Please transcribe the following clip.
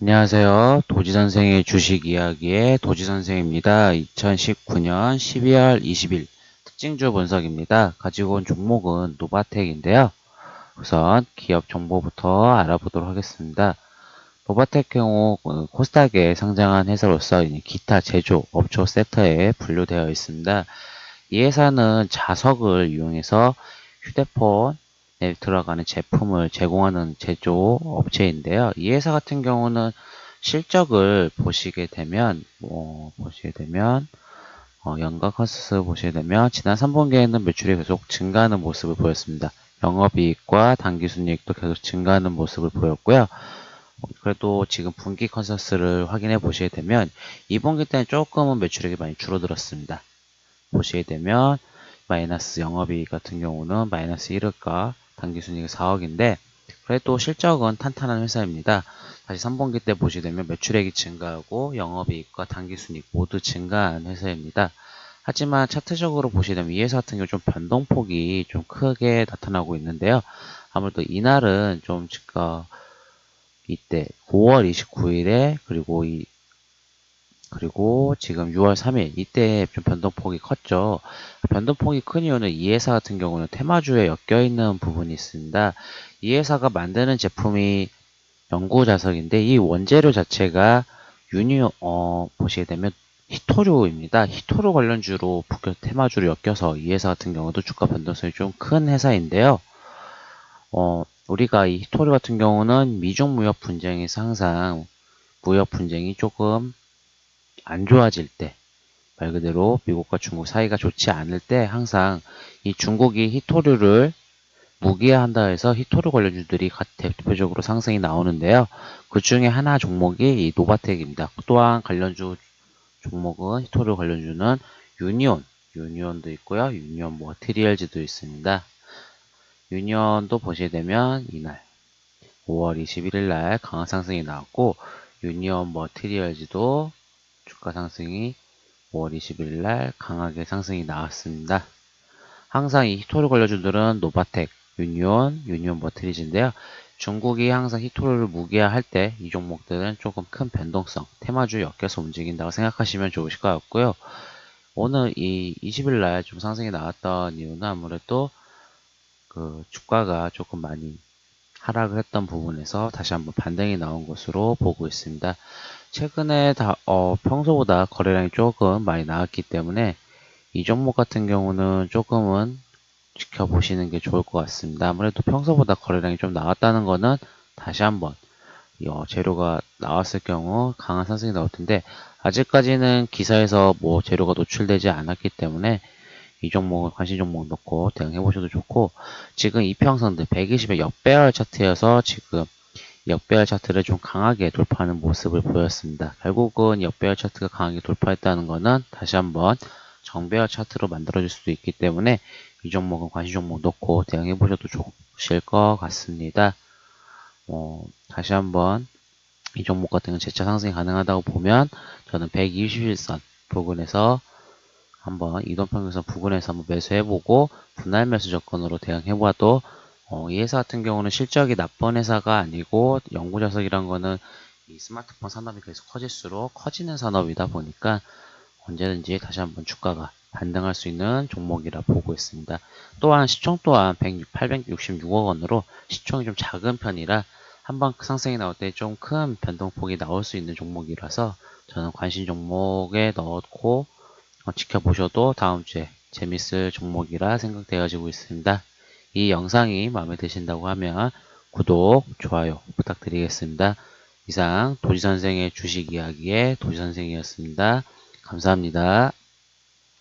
안녕하세요. 도지 선생의 주식 이야기의 도지 선생입니다. 2019년 12월 20일 특징주 분석입니다. 가지고 온 종목은 노바텍인데요. 우선 기업 정보부터 알아보도록 하겠습니다. 노바텍 경우 어, 코스닥에 상장한 회사로서 기타 제조 업초 섹터에 분류되어 있습니다. 이 회사는 자석을 이용해서 휴대폰 에 들어가는 제품을 제공하는 제조 업체인데요. 이 회사 같은 경우는 실적을 보시게 되면 뭐 보시게 되면 어, 연간 컨센서스 보시게 되면 지난 3분기에는 매출이 계속 증가하는 모습을 보였습니다. 영업이익과 당기순이익도 계속 증가하는 모습을 보였고요. 어, 그래도 지금 분기 컨센서스를 확인해 보시게 되면 2분기 때는 조금은 매출액이 많이 줄어들었습니다. 보시게 되면 마이너스 영업이익 같은 경우는 마이너스 1억과 당기순이익 4억인데 그래도 실적은 탄탄한 회사입니다. 다시 3분기 때 보시게 되면 매출액이 증가하고 영업이익과 당기순이익 모두 증가한 회사입니다. 하지만 차트적으로 보시게 되면 이 회사 같은 경우 좀 변동폭이 좀 크게 나타나고 있는데요. 아무래도 이날은 좀 지금 이때 9월 29일에 그리고 이 그리고 지금 6월 3일 이때 좀 변동폭이 컸죠. 변동폭이 큰 이유는 이 회사 같은 경우는 테마주에 엮여 있는 부분이 있습니다. 이 회사가 만드는 제품이 연구 자석인데 이 원재료 자체가 유니 어 보시게 되면 히토류입니다. 히토류 관련주로 북교 테마주로 엮여서 이 회사 같은 경우도 주가 변동성이 좀 큰 회사인데요. 어 우리가 이 히토류 같은 경우는 미중 무역 분쟁에서 항상 무역 분쟁이 조금 안 좋아질 때, 말 그대로 미국과 중국 사이가 좋지 않을 때 항상 이 중국이 히토류를 무기화한다 해서 히토류 관련주들이 대표적으로 상승이 나오는데요. 그 중에 하나 종목이 이 노바텍입니다. 또한 관련주 종목은 히토류 관련주는 유니온, 유니온도 있고요. 유니온 머티리얼즈도 있습니다. 유니온도 보시게 되면 이날 5월 21일 날 강한 상승이 나왔고 유니온 머티리얼즈도 주가 상승이 5월 20일 날 강하게 상승이 나왔습니다. 항상 이 히토를 관련주들은 노바텍, 유니온, 유니온 버트리지인데요. 중국이 항상 히토를 무기화할 때 이 종목들은 조금 큰 변동성, 테마주에 엮여서 움직인다고 생각하시면 좋으실 것 같고요. 오늘 이 20일 날 좀 상승이 나왔던 이유는 아무래도 그 주가가 조금 많이 하락을 했던 부분에서 다시 한번 반등이 나온 것으로 보고 있습니다. 최근에 다, 어, 평소보다 거래량이 조금 많이 나왔기 때문에 이 종목 같은 경우는 조금은 지켜보시는 게 좋을 것 같습니다. 아무래도 평소보다 거래량이 좀 나왔다는 거는 다시 한번 어, 재료가 나왔을 경우 강한 상승이 나올 텐데 아직까지는 기사에서 뭐 재료가 노출되지 않았기 때문에 이 종목을 관심 종목 넣고 대응해 보셔도 좋고 지금 이평선들 120의 역배열 차트여서 지금 역배열 차트를 좀 강하게 돌파하는 모습을 보였습니다. 결국은 역배열 차트가 강하게 돌파했다는 것은 다시 한번 정배열 차트로 만들어질 수도 있기 때문에 이 종목은 관심 종목 놓고 대응해 보셔도 좋으실 것 같습니다. 어, 다시 한번 이 종목 같은 경우 재차 상승이 가능하다고 보면 저는 121선 부근에서 한번 이동평균선 부근에서 한번 매수해보고 분할 매수 조건으로 대응해봐도 어, 이 회사 같은 경우는 실적이 나쁜 회사가 아니고 연구자석이란 거는 이 스마트폰 산업이 계속 커질수록 커지는 산업이다 보니까 언제든지 다시 한번 주가가 반등할 수 있는 종목이라 보고 있습니다. 또한 시총 또한 866억 원으로 시총이 좀 작은 편이라 한번 상승이 나올 때 좀 큰 변동폭이 나올 수 있는 종목이라서 저는 관심 종목에 넣고 어, 지켜보셔도 다음 주에 재밌을 종목이라 생각되어지고 있습니다. 이 영상이 마음에 드신다고 하면 구독, 좋아요 부탁드리겠습니다. 이상 도지선생의 주식 이야기의 도지선생이었습니다. 감사합니다.